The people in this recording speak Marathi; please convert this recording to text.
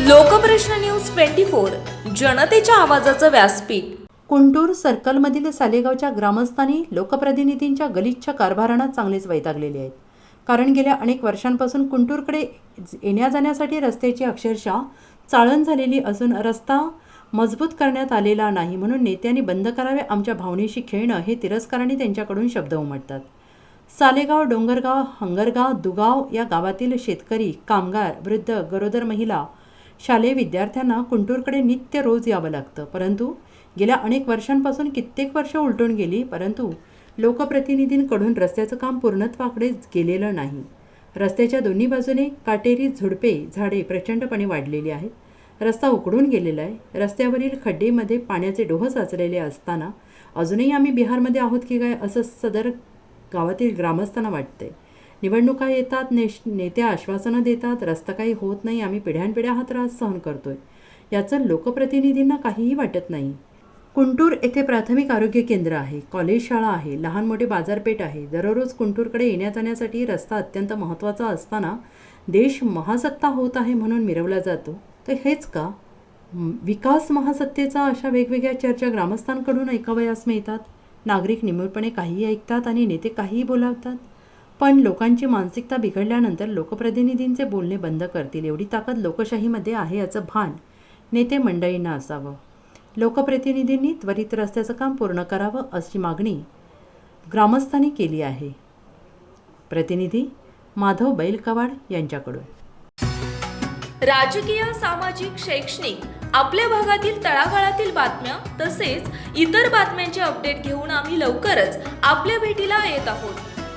लोकप्रश्न न्यूज ट्वेंटी फोर जनतेच्या आवाजाचं व्यासपीठ. कुंटूर सर्कलमधील सालेगावच्या ग्रामस्थांनी लोकप्रतिनिधींच्या गलिच्छ कारभारांना चांगलेच वैतागलेले आहेत. कारण गेल्या अनेक वर्षांपासून कुंटूरकडे येण्या जाण्यासाठी रस्त्याची अक्षरशः चाळण झालेली असून रस्ता मजबूत करण्यात आलेला नाही म्हणून नेत्यांनी बंद करावे आमच्या भावनेशी खेळणं हे तिरस्काराने त्यांच्याकडून शब्द उमटतात. सालेगाव डोंगरगाव हंगरगाव दुगाव या गावातील शेतकरी कामगार वृद्ध गरोदर महिला शालेय विद्यार्थ्यांना कुंटूरकडे नित्य रोज यावं लागतं. परंतु गेल्या अनेक वर्षांपासून कित्येक वर्ष उलटून गेली परंतु लोकप्रतिनिधींकडून रस्त्याचं काम पूर्णत्वाकडे गेलेलं नाही. रस्त्याच्या दोन्ही बाजूने काटेरी झुडपे झाडे प्रचंडपणे वाढलेली आहेत. रस्ता उकडून गेलेला आहे. रस्त्यावरील खड्डेमध्ये पाण्याचे डोह साचलेले असताना अजूनही आम्ही बिहारमध्ये आहोत की काय असं सदर गावातील ग्रामस्थांना वाटते निवडणुका येतात नेश नेते आश्वासनं देतात रस्ता काही होत नाही आम्ही पिढ्यानपिढ्या हा त्रास सहन करतोय. याचं लोकप्रतिनिधींना काहीही वाटत नाही. कुंटूर येथे प्राथमिक आरोग्य केंद्र आहे कॉलेज शाळा आहे लहान मोठे बाजारपेठ आहे. दररोज कुंटूरकडे येण्या जाण्यासाठी रस्ता अत्यंत महत्त्वाचा असताना देश महासत्ता होत आहे म्हणून मिरवला जातो. तर हेच का? विकास महासत्तेचा अशा वेगवेगळ्या चर्चा ग्रामस्थांकडून ऐकावयास मिळतात? नागरिक निमूळपणे काहीही ऐकतात आणि नेते काहीही बोलावतात? पण लोकांची मानसिकता बिघडल्यानंतर लोकप्रतिनिधींचे बोलणे बंद करतील. एवढी ताकद लोकशाहीमध्ये आहे याचं भान नेते मंडळींना असावं. लोकप्रतिनिधींनी त्वरित रस्त्याचं काम पूर्ण करावं अशी मागणी ग्रामस्थांनी केली आहे. प्रतिनिधी माधव बैलकवाड यांच्याकडून. राजकीय सामाजिक शैक्षणिक आपल्या भागातील तळागाळातील बातम्या तसेच इतर बातम्यांचे अपडेट घेऊन आम्ही लवकरच आपल्या भेटीला येत आहोत.